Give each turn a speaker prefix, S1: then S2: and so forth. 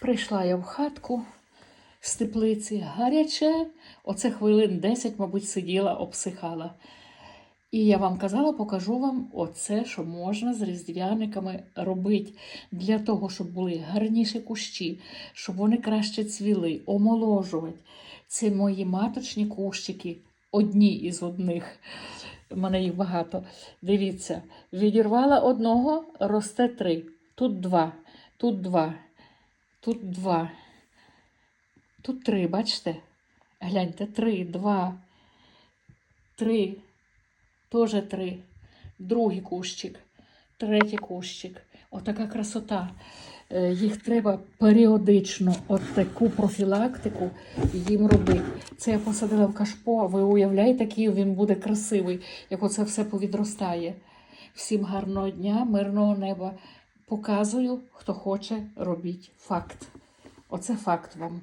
S1: Прийшла я в хатку з теплиці, гаряче. Оце хвилин 10, мабуть, сиділа, обсихала. І я вам казала, покажу вам оце, що можна з різдвяниками робити для того, щоб були гарніші кущі, щоб вони краще цвіли, омоложувати. Це мої маточні кущики, одні із одних. У мене їх багато. Дивіться, відірвала одного, росте три. Тут два, тут два, тут два. Тут три, бачите? Гляньте, три, два, три, теж три. Другий кущик, третій кущик. Отака красота. Е, Їх треба періодично, от таку профілактику їм робити. Це я посадила в кашпо, ви уявляєте, який він буде красивий, як оце все повідростає. Всім гарного дня, мирного неба. Показую, хто хоче, робіть факт. Оце факт вам.